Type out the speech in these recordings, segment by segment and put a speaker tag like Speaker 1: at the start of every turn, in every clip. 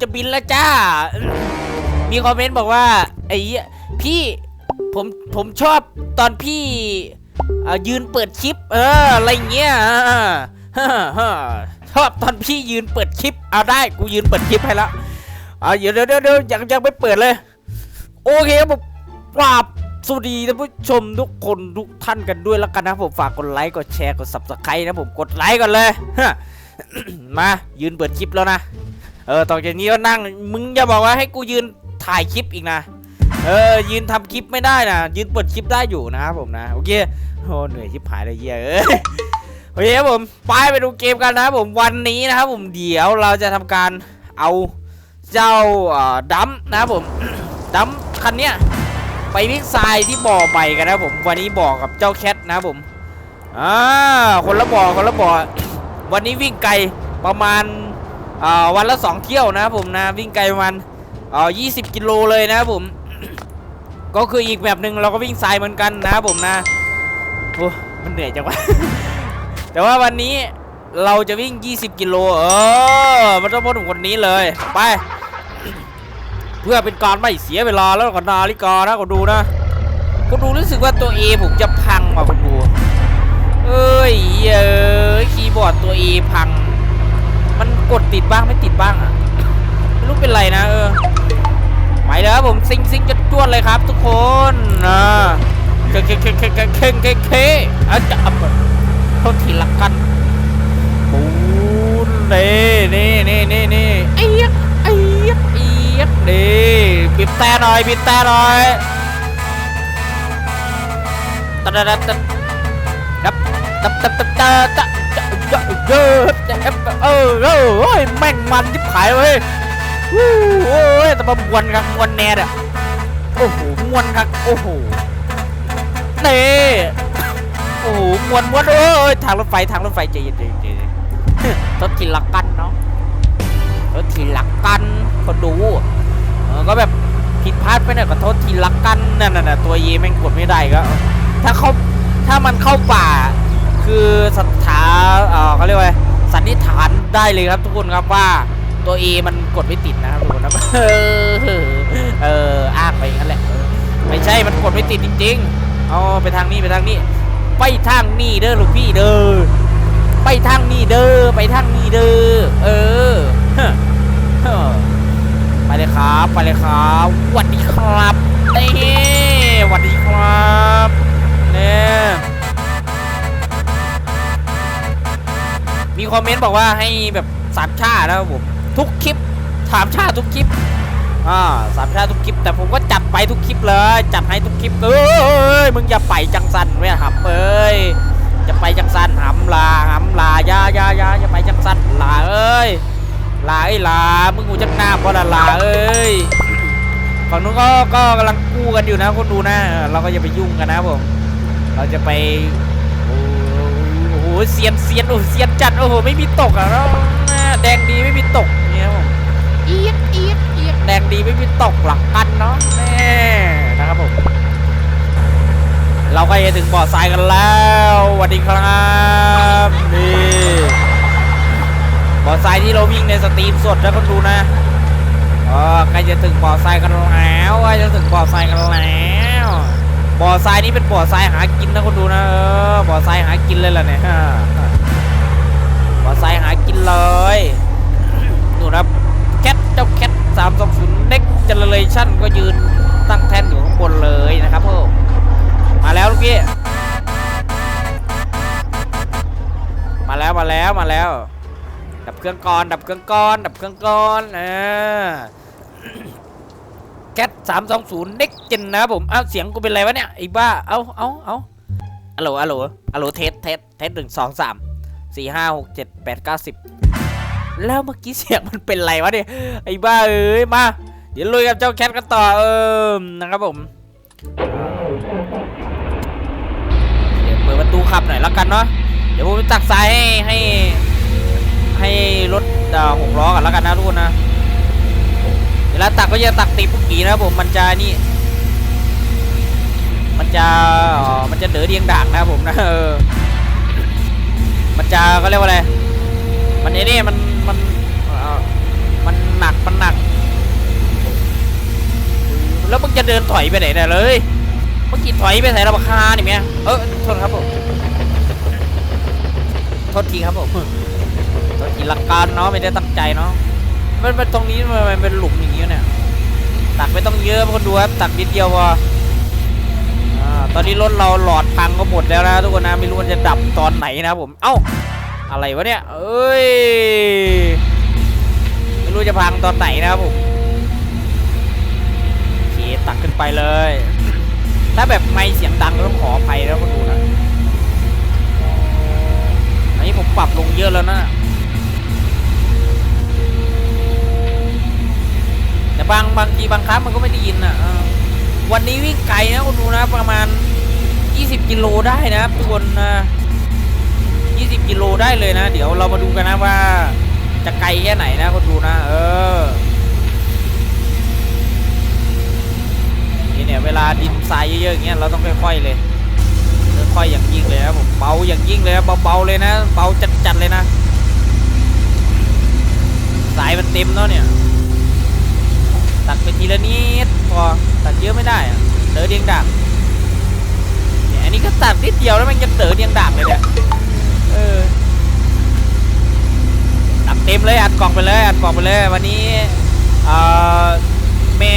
Speaker 1: จะบินแล้วจ้า มีคอมเมนต์บอกว่าไอ้พี่ผมผมชอบตอนพี่ยืนเปิดคลิป เอออะไรเงี้ยชอบตอนพี่ยืนเปิดคลิป เอาได้กูยืนเปิดคลิปให้แล้วเอาเดี๋ยวเดี๋ยวเดี๋ยวยังยังไม่เปิดเลย โอเคครับผมปราบสวัสดีท่านผู้ชมทุกคนทุกท่านกันด้วยแล้วกันนะผมฝากกดไลค์กดแชร์กด subscribe นะผมกดไลค์ก่อนเลยมายืนเปิดคลิปแล้วนะ เออต่อจากนี้ก็นั่งมึงอย่าบอกว่าให้กูยืนถ่ายคลิปอีกนะเออยืนทำคลิปไม่ได้นะยืนเปิดคลิปได้อยู่นะครับผมนะโอเคโอ้เหนื่อยชิบหายเลยเยเอ้ยโอเคครับผมไปไปดูเกมกันนะครับผมวันนี้นะครับผมเดี๋ยวเราจะทำการเอาเจ้าดัมนะครับผมดัมคันเนี้ยไปวิ่งทรายที่บ่อใบกันนะผมวันนี้บ่อกับเจ้าแคทนะครับผมอ่าคนละบ่อคนละบ่อวันนี้วิ่งไกลประมาณ วันละสองเที่ยวนะผมนะวิ่งไกลประมาณอ่า20 กิโลเลยนะผม ก็คืออีกแบบหนึ่งเราก็วิ่งทรายเหมือนกันนะผมนะโอ้มันเหนื่อยจังวะแต่ว่าวันนี้เราจะวิ่ง 20 กิโลเออมันต้องพูดถึงคนนี้เลยไป เพื่อเป็นการไม่เสียเวลาแล้วก็นาฬิกานะก็ดูนะก็ดูรู้สึกว่าตัว A ผมจะพังว่ะคุณดูเอ้ยเอ้ยคีย์บอร์ดตัว A พัง มันกดติดบ้างไม่ติดบ้างอะไม่รู้เป็นไรนะเออไปเลยครับผมซิงซิงจะจวดเลยครับทุกคนนะเคเคเคเคเคเคเคเคอะจะเอาไปเขาทีละกันปูนเน่นี่นี่นี่นี่ไอ้ยักไอ้ยักไอ้ยักนี่บีบแต่หน่อยบีบแต่หน่อยตะตะตะตะดับดับดับดับดับดับ เยอะเยอะเออเออเฮ้ยแม่งมันที่ผายเว้ยโอ้ยแต่มามวนครับมวนแน่อะโอ้โหมวนครับโอ้โหเน่โอ้โหมวนมวนเอ้ยทางรถไฟทางรถไฟใจเย็นใจเย็นใจเย็นรถทีละกันเนาะรถทีละกันคนดูก็แบบผิดพลาดไปหน่อยขอโทษทีละกันนั่นน่ะตัวเยแม่งกดไม่ได้ก็ถ้าเขาถ้ามันเข้าป่า คือสถา เออเขาเรียกว่าสันนิษฐานได้เลยครับทุกคนครับว่าตัว A มันกดไม่ติดนะครับทุกคนครับเออเอออ้างไปอย่างนั้นแหละไม่ใช่มันกดไม่ติดจริง ๆ เอาไปทางนี้ไปทางนี้ ไปทางนี้เด้อลูกพี่เด้อไปทางนี้เด้อไปทางนี้เด้อเออไปเลยครับไปเลยครับสวัสดีครับเน่สวัสดีครับเนี่ย มีคอมเมนต์บอกว่าให้แบบสามชาตินะครับผมทุกคลิปสามชาติทุกคลิปอ่าสามชาติทุกคลิป แต่ผมก็จัดไปทุกคลิปเลยจัดให้ทุกคลิปเอ้ยมึงอย่าไปจังสันไม่หับเอ้ยจะไปจังสันหำลาหำลายายายาอย่าไปจังสันลาเอ้ยลาเอ้ยลามึงกูจักหน้าบ่ละลาเอ้ยฝั่งนู้นก็ก็กำลังกู้กันอยู่นะคนดูนะ เราก็อย่าไปยุ่งกันนะผม เราจะไป เสียนเสียนโอ้โหเสียนจัดโอ้โหไม่มีตกอะแล้วแดงดีไม่มีตกเนี่ยครับผมเอียดเอียดเอียดแดงดีไม่มีตกหลักกันเนาะแน่นะครับผมเราก็จะถึงบ่อทรายกันแล้วสวัสดีครับนี่บ่อทรายที่เราวิ่งในสตรีมสดนะคนดูนะเออใกล้จะถึงบ่อทรายกันแล้วใกล้จะถึงบ่อทรายกันแล้ว บ่อทรายนี้เป็นบ่อทรายหากินนะคนดูนะเออบ่อทรายหากินเลยล่ะเนี่ยบ่อทรายหากินเลยดูนะแคทเจ้าแคทสามสองศูนย์เน็กเจเนเรชั่นก็ยืนตั้งแท่นอยู่ข้างบนเลยนะครับพวกมาแล้วลูกพี่มาแล้วมาแล้วมาแล้ว ดับเครื่องก่อนดับเครื่องก่อนดับเครื่องก่อนเออ สามสองศูนย์เน็กเจนนะครับผมเอ้าเสียงกูเป็นไรวะเนี่ยไอ้บ้าเอ้าเอ้าเอ้าอัลโหลอัลโหลอัลโหลเทสเทสเทสหนึ่งสองสามสี่ห้าหกเจ็ดแปดเก้าสิบแล้วเมื่อกี้เสียงมันเป็นไรวะเนี่ยไอ้บ้าเอ้ยมา เดี๋ยวลุยกับเจ้าแคทกันต่อเออนะครับผมเดี๋ยวเปิดประตูขับหน่อยแล้วกันเนาะเดี๋ยวผมไปตักทรายให้ให้ให้รถหกล้อกันแล้วกันนะทุกคนนะ ลาตักก็จะตักติดพวกกีนะครับผมมันจะนี่ มันจะมันจะเดือเดียงด่างนะครับผมนะเออมันจะก็เรียกว่าอะไรมันเนี่มันมันมันหนักมันหนัก แล้วมันจะเดินถอยไปไหนเนี่ยเลยเมื่อกี้ถอยไปใส่ระบคาเนี่ยเมีเออโทษครับผมโทษทีครับผมโทษทีหลักการเนาะไม่ได้ตั้งใจเนาะ มันมันตรงนี้มันมันเป็นหลุมอย่างงี้เนี่ยตักไม่ต้องเยอะคนดูครับตักนิดเดียวพออ่าตอนนี้รถเราหลอดพังก็หมดแล้วนะทุกคนนะไม่รู้มันจะดับตอนไหนนะผมเอ้าอะไรวะเนี่ยเอ้ยไม่รู้จะพังตอนไหนนะครับผมโอเคตักขึ้นไปเลย ถ้าแบบไม่เสียงดัง บางทีบางครั้งมันก็ไม่ได้ยินอะวันนี้วิ่งไกลนะคนดูนะประมาณ 20 กิโลได้นะทุกคนนะ20 กิโลได้เลยนะ เดี๋ยวเรามาดูกันนะว่า จะไกลแค่ไหนนะคนดูนะ เออนี่เนี่ยเวลาดินทรายเยอะๆอย่างเงี้ยเราต้องค่อยๆเลยค่อยๆอย่างยิ่งเลยนะผมเบาอย่างยิ่งเลยนะเบาๆเลยนะเบาจัดๆเลยนะ สายมันเต็มแล้วเนี่ย ตักไปทีละนิดพอตักเยอะไม่ได้เต๋อเดียงดักเนี่ยอันนี้ก็ตักนิดเดียวแล้วมันจะเต๋อเดียงดักเลยเนี่ยเออตักเต็มเลยอัดกล่องไปเลยอัดกล่องไปเลยวันนี้เอ่อแม่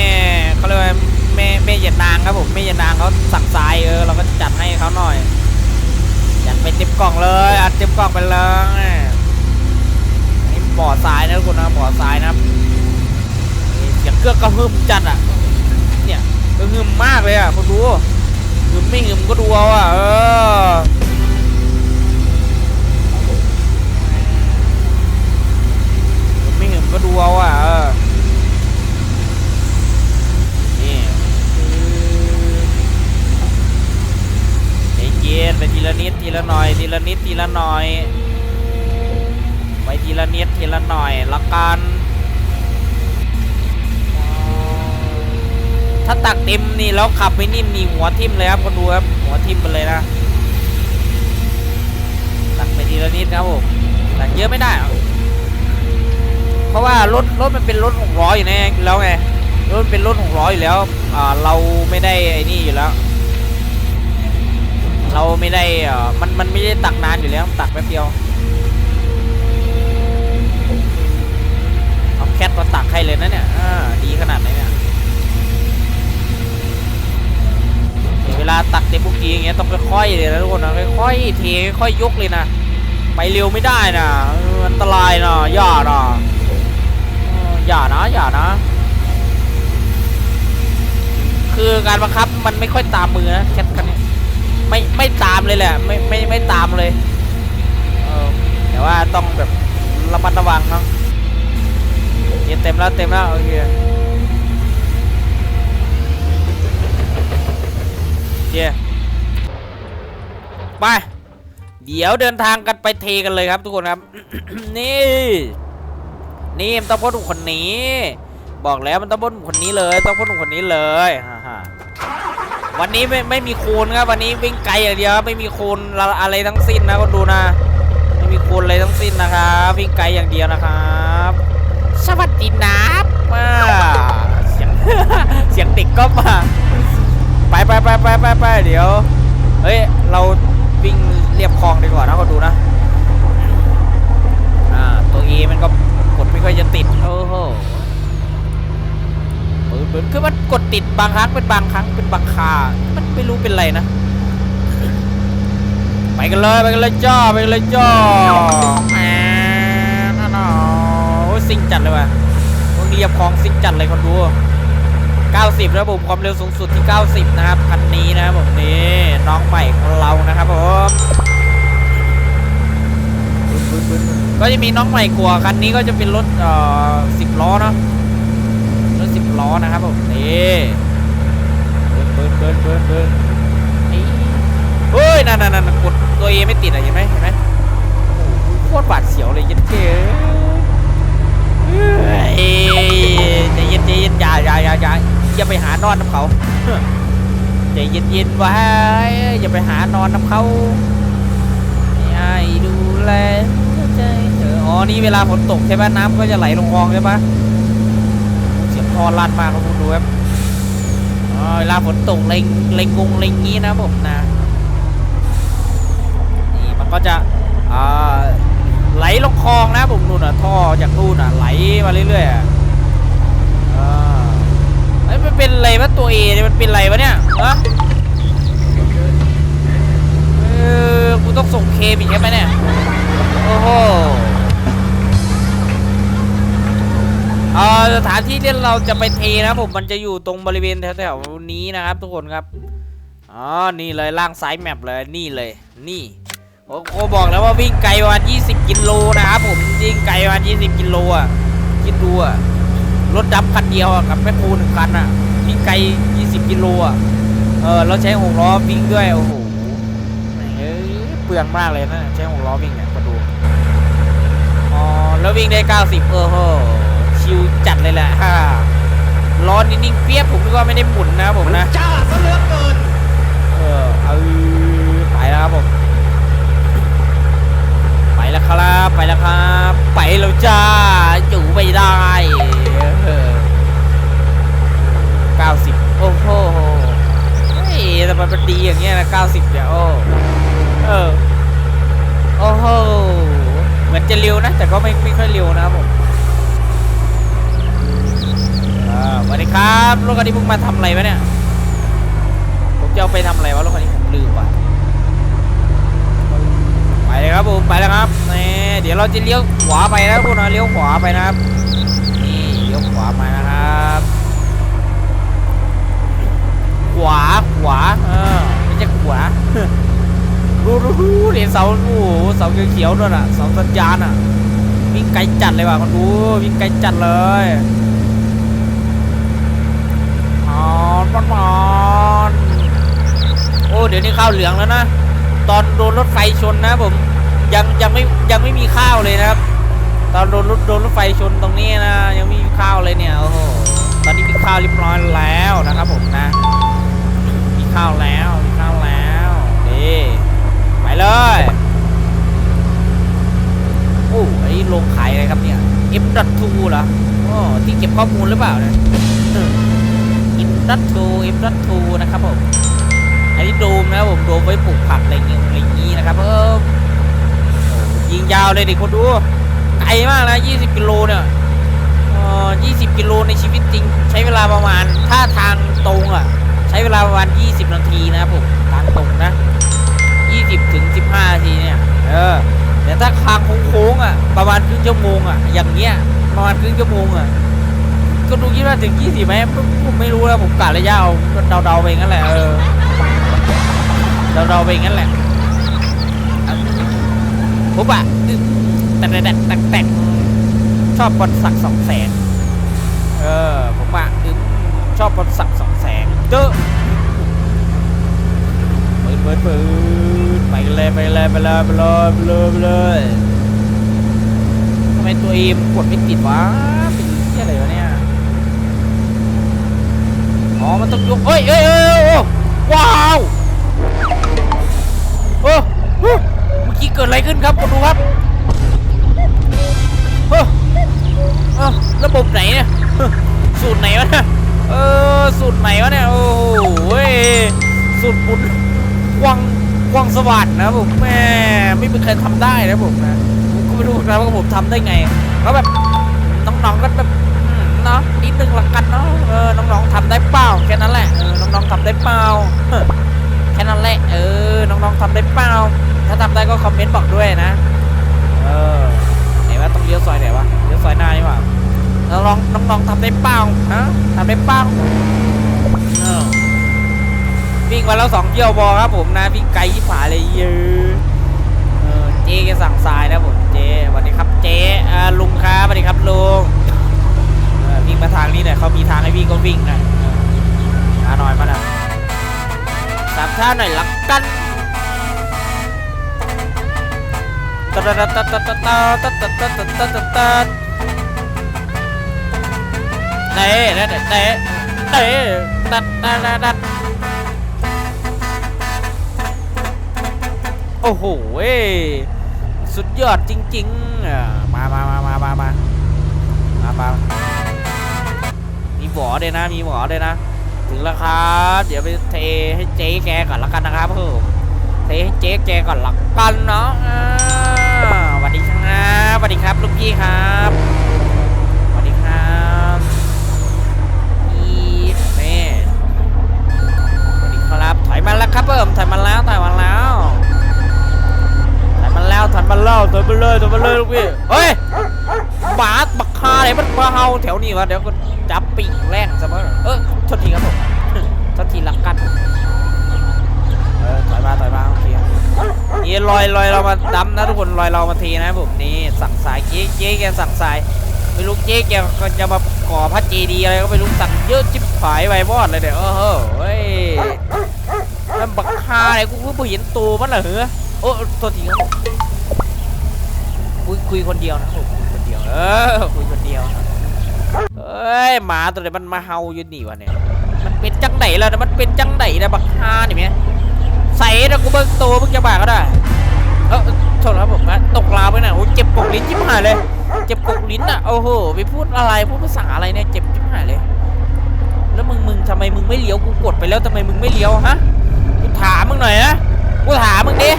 Speaker 1: เขาเรียกว่าแม่แม่เหยียดนางครับผมแม่เหยียดนางเขาสั่งทรายเออเราก็จัดให้เขาหน่อยจัดไปเต็มกล่องเลยอัดเต็มกล่องไปเลยบ่อทรายนะทุกคนนะบ่อทรายนะครับ เสียงเครื่องกระหึ่มจัดอะ เนี่ยกระหึ่มมากเลยอะคนดูหึมไม่หึมก็ดูเอาอะเออไม่หึมก็ดูเอาอะเออนี่ใจเย็นไปทีละนิดทีละหน่อยทีละนิดทีละหน่อยไปทีละนิดทีละหน่อยละกัน ถ้าตักเต็มนี่แล้วขับไม่นิ่มนี่หัวทิ่มเลยครับคนดูครับหัวทิ่มไปเลยนะตักไปทีละนิดครับผมตักเยอะไม่ได้เพราะว่ารถรถมันเป็นรถหกล้ออยู่แล้วแล้วไงรถเป็นรถหกล้ออยู่แล้วอ่าเราไม่ได้ไอ้นี่อยู่แล้ว เราไม่ได้อ่อมันมันไม่ได้ตักนานอยู่แล้วตักแป๊บเดียว งี้ยต้องค่อยๆเลยนะทุกคนนะค่อยๆเทค่อยๆยกเลยนะ ไปเร็วไม่ได้นะอันตรายนะอย่านะอออย่านะอย่านะ คือการบังคับมันไม่ค่อยตามมือนะแคทคันนี้ไม่ไม่ตามเลยแหละไม่ไม่ไม่ตามเลยเออแต่ว่าต้องแบบระมัดระวังเนาะเย็นเต็มแล้วเต็มแล้วโอเคเย้ ไป เดี๋ยวเดินทางกันไปเทกันเลยครับทุกคนครับ นี่ นี่มันต้องพ่อหนุ่มคนนี้ บอกแล้วมันต้องพ่อหนุ่มคนนี้เลย ต้องพ่อหนุ่มคนนี้เลยฮ่าฮ่าวันนี้ไม่ไม่มีคูณครับ วันนี้วิ่งไกลอย่างเดียวครับไม่มีคูณอะไรทั้งสิ้นนะคนดูนะไม่มีคูณอะไรทั้งสิ้นนะครับวิ่งไกลอย่างเดียวนะครับสวัสดีนะครับมาเสียงเสียงเด็กก็มาไปไปไปไปไปไปเดี๋ยว เฮ้ย เรา วิ่งเรียบคลองดีกว่านะคนดูนะ อ่า ตัวเอมันก็กดไม่ค่อยจะติด โอ้โหเปิดเปิดคือมันกดติดบางครั้งเป็นบางครั้งเป็นบางคา มันไม่รู้เป็นไรนะ ไปกันเลยไปกันเลยจ้าไปกันเลยจ้าแหมน่าหนอ้ยซิงจัดเลยว่ะพวกนี้เรียบคลองซิงจัดเลยคนดู 90นะผมความเร็วสูงสุดที่ 90 นะครับคันนี้นะครับผมนี่น้องใหม่ของเรานะครับผมก็จะมีน้องใหม่กว่าคันนี้ก็จะเป็นรถเอ่อ10ล้อเนาะรถ10ล้อนะครับผมนี่เบิร์นเบิร์นเบิร์นเบิร์นนี่เฮ้ยนั่นนั่นนั่นกดตัวเอไม่ติดอะเห็นไหมเห็นไหมโคตรบาดเสียวเลยยันเก๋เฮ้ยใจเย็นใจเย็นอย่าอย่าอย่าอย่า อย่าไปหานอนน้ำเขาใจเย็นๆไว้อย่าไปหานอนน้ำเขาให้ดูแลใจเธออ๋อนี่เวลาฝนตกใช่ปะน้ำก็จะไหลลงคลองใช่ปะเสียงคอลั่นมากครับคุณดูครับอ๋อเวลาฝนตกเล็งเล็งงงเล็งงี้นะผมนะนี่มันก็จะอ่าไหลลงคลองนะผมนู่นอะท่อจากนู่นอะไหลมาเรื่อยๆอะ ไอ้มันเป็นอะไรวะตัวเอเนี่ยมันเป็นอะไรวะเนี่ยฮะเออกูต้องส่งเคมอีกใช่ไหมเนี่ยโอ้โหอ่าสถานที่ที่เราจะไปเทนะผมมันจะอยู่ตรงบริเวณแถวๆนี้นะครับ ทุกคนครับอ๋อนี่เลยล่างซ้ายแมปเลยนี่เลย นี่โอ้โหบอกแล้วว่าวิ่งไกลประมาณ20 กิโลนะครับผมวิ่งไกลประมาณ20 กิโลอะคิดดูอะ รถดับคันเดียวอะกับแม่คูหนึ่งคันอะวิ่งไกล 20 กิโลอะ เออเราใช้หกล้อวิ่งด้วย โอ้โหแม่งเอ้ยเปลืองมากเลยนะ ใช้หกล้อวิ่งเนี่ยมาดู อ๋อ แล้ววิ่งได้ 90 เออโหชิวจัดเลยแหละฮ่าล้อนิ่งๆเปียบผมนึกว่าไม่ได้หมุนนะผมนะ
Speaker 2: จ้าซะเหลือเกิน
Speaker 1: เออเอาไปแล้วครับผม ไปแล้วครับ ไปแล้วครับ ไปแล้วจ้าอยู่ไม่ได้เออ 90 โอ้โหเฮ้ยแต่มันเป็นดีอย่างเงี้ยนะ 90เนี่ยโอ้เออ โอ้โห เหมือนจะเร็วนะ แต่ก็ไม่ไม่ค่อยเร็วนะครับผมสวัสดีครับรถคันนี้มึงมาทำอะไรวะเนี่ย ผมจะเอาไปทำอะไรวะรถคันนี้ผมลืมว่ะไปเลยครับผมไปแล้วครับนี่เดี๋ยวเราจะเลี้ยวขวาไปนะพวกเราเลี้ยวขวาไปนะครับนี่เลี้ยวขวาไปนะครับ ขวาขวาเออไม่ใช่ขวารู้รู้เห็นเสาโอ้โหเสาเขียวๆด้วยน่ะเสาสัญญาณอะวิ่งไกลจัดเลยว่ะคนดูวิ่งไกลจัดเลยมอนมอนมอนโอ้เดี๋ยวนี้ข้าวเหลืองแล้วนะตอนโดนรถไฟชนนะผมยังยังไม่ยังไม่มีข้าวเลยนะครับ ตอนโดนรถโดนรถไฟชนตรงนี้นะ ยังไม่มีข้าวเลยเนี่ยโอ้โหตอนนี้มีข้าวเรียบร้อยแล้วนะครับผมนะ มีข้าแล้วมีข้าแล้วนี่ไปเลยโอ้ไอ้โรงขายอะไรครับเนี่ย F.2 เหรอโอ้ที่เก็บข้อมูลหรือเปล่าเนี่ย F.2 F.2 นะครับผมอันนี้โดมนะครับผมโดมไว้ปลูกผักอะไรเงี้ยอะไรอย่างงี้นะครับเออยิงยาวเลยดิคนดูไกลมากนะ 20 กิโลเนี่ยเออ20 กิโลในชีวิตจริง ใช้เวลาประมาณ ถ้าทางตรงอะ ใช้เวลาประมาณ 20 นาทีนะครับผมทางตรงนะ 20ถึง15 นาทีเนี่ย เออ แต่ถ้าทางโค้งๆอะ ประมาณครึ่งชั่วโมงอะ อย่างเงี้ย ประมาณครึ่งชั่วโมงอะ ก็ดูคิดว่าถึง 20ไหมผมไม่รู้แล้วผมกะระยะเอาก็เดาๆไปงั้นแหละ เออ เดาๆไปงั้นแหละผมอะแต่แต่แต่แต่แต่ชอบบอลสักสองแสงเออ ผมอะชอบบอลสักส เด้อเปิดเปิดเปิดไปเลยไปเลยไปเลยไปเลยไปเลยไปเลยทำไมตัวเอ็มกดไม่ติดวะเป็นที่อะไรวะเนี่ยอ๋อมันต้องยกเอ้ยเอ้ยเอ้ยว้าวโอ้โอ้เมื่อกี้เกิดอะไรขึ้นครับคุณดูครับโอ้เอ้าระบบไหนเนี่ยสูตรไหนวะเนี่ยเออ สูตรไหนวะเนี่ย โอ้โหสูตรบุญกวางกวางสวัสดนะผมแม่ไม่มีใครทำได้นะผมนะผมก็ไม่รู้นะว่าผมทำได้ไงแล้วแบบน้องๆก็แบบเนาะนิดนึงละกันเนาะเออน้องๆทำได้เปล่าแค่นั้นแหละเออน้องๆทำได้เปล่าแค่นั้นแหละเออน้องๆทำได้เปล่าถ้าทำได้ก็คอมเมนต์บอกด้วยนะ เออไหนว่าต้องเลี้ยวซอยไหนวะเลี้ยวซอยหน้านี่หว่า น้องๆน้องๆทำได้เปล่าฮะทำได้เปล่าวิ่งมาแล้วสองเที่ยวบอครับผมนะวิ่งไกลยี่ผาเลยเยอะเออเจ๊แกสั่งทรายนะผมเจ๊สวัสดีครับเจ๊ลุงครับสวัสดีครับลุงวิ่งมาทางนี้หน่อยเขามีทางให้วิ่งก็วิ่งหน่อยเออมาหน่อยมาหน่อยสามท่าหน่อยละกันตะตตตตตตตตตตตต เตะเตะเตะเตะตัดตัดตัดตัดโอ้โหสุดยอดจริงๆ มามามามามามามามามีหวอด้วยนะ มีหวอด้วยนะ ถึงแล้วครับ เดี๋ยวไปเทให้เจ๊แกก่อนละกันนะครับผมเทให้เจ๊แกก่อนละกันเนาะ วนี้วะเดี๋ยวก็จับปิ่งแรงซะมั้งเออโทษทีครับผมโทษทีละกันเออถอยมาถอยมาโอเคนี่ลอยลอยเรามาดำนะทุกคนลอยเรามาทีนะผมนี่สั่งสายเจ๊เจ๊แกสั่งสายไม่รู้เจ๊แกก็จะมาก่อพระเจดีอะไรก็ไม่รู้สั่งเยอะจิบหายไปบอดเลยเดี๋ยวเออเฮ้ยมันบักคาอะไรกูก็ไม่เห็นตัวมันเหรอเหรอโอ้โทษทีครับผมคุยคุยคนเดียวนะผมคนเดียวเออคุยคนเดียว อ้ยหมาตัวไหนมันมาเฮาอยู่นี่วะเนี่ย มันเป็นจังไหนล่ะมันเป็นจังไหนนะบักฮาเนี่แม่ใส่นะกูเบิ่งโตมึงจะบ้าก็ได้เออโทษครับผมนะตกลาวไปหน่อยโอ้เจ็บกกลิ้นจิ้มหายเลย เจ็บกกลิ้นอะโอ้โหไปพูดอะไรพูดภาษาอะไรเนี่ยเจ็บจิ้มหายเลย แล้วมึงมึงทำไมมึงไม่เลี้ยวกูกดไปแล้วทำไมมึงไม่เลี้ยวฮะกูถามมึงหน่อยนะกูถามมึงดิ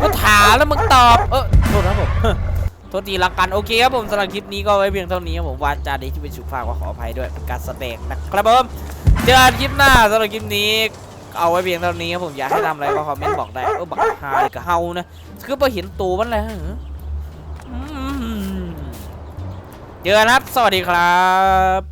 Speaker 1: กูถามแล้วมึงตอบเออโทษครับผม โทษทีละกัน โอเคครับผมสำหรับคลิปนี้ก็ไว้เพียงเท่านี้ครับผมวาจาดีที่เป็นสุภาพก็ขออภัยด้วยการแสดงนะครับผมเจอกันคลิปหน้าสำหรับคลิปนี้เอาไว้เพียงเท่านี้ครับผมอยากให้ทำอะไรก็คอมเมนต์บอกได้เออบักฮายกับเฮานะคือพอเห็นตัวมันแล้วเหรออืมเจอกันครับ สวัสดีครับ